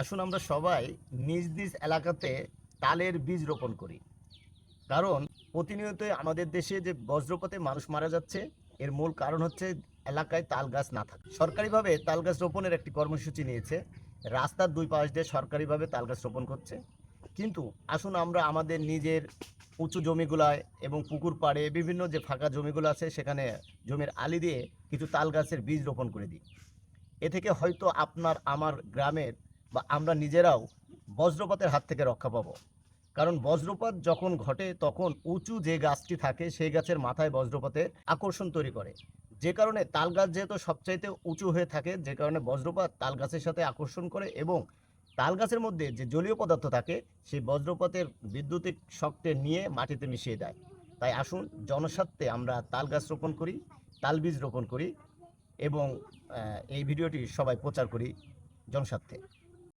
আসুন আমরা সবাই নিজ নিজ এলাকাতে তালের বীজ রোপণ করি। কারণ প্রতিনিয়তই আমাদের দেশে যে বজ্রপাতে মানুষ মারা যাচ্ছে, এর মূল কারণ হচ্ছে এলাকায় তাল গাছ না থাকা। সরকারিভাবে তাল গাছ রোপণের একটি কর্মসূচি নিয়েছে। রাস্তার দুই পাশ দিয়ে সরকারিভাবে তাল গাছ রোপণ করছে। কিন্তু আসুন আমরা আমাদের নিজের উঁচু জমিগুলায় এবং পুকুর পাড়ে বিভিন্ন যে ফাঁকা জমিগুলো আছে, সেখানে জমির আলি দিয়ে কিছু তাল গাছের বীজ রোপণ করে দিই। এ থেকে হয়তো আপনার, আমার গ্রামের বা আমরা নিজেরাও বজ্রপাতের হাত থেকে রক্ষা পাবো। কারণ বজ্রপাত যখন ঘটে, তখন উঁচু যে গাছটি থাকে, সেই গাছের মাথায় বজ্রপাতের আকর্ষণ তৈরি করে। যে কারণে তাল গাছ যেহেতু সবচাইতে উঁচু হয়ে থাকে, যে কারণে বজ্রপাত তাল গাছের সাথে আকর্ষণ করে এবং তাল গাছের মধ্যে যে জলীয় পদার্থ থাকে, সেই বজ্রপাতের বিদ্যুতিক শক্তি নিয়ে মাটিতে মিশিয়ে দেয়। তাই আসুন, জনস্বার্থে আমরা তাল গাছ রোপণ করি, তাল বীজ রোপণ করি এবং এই ভিডিওটি সবাই প্রচার করি জনস্বার্থে।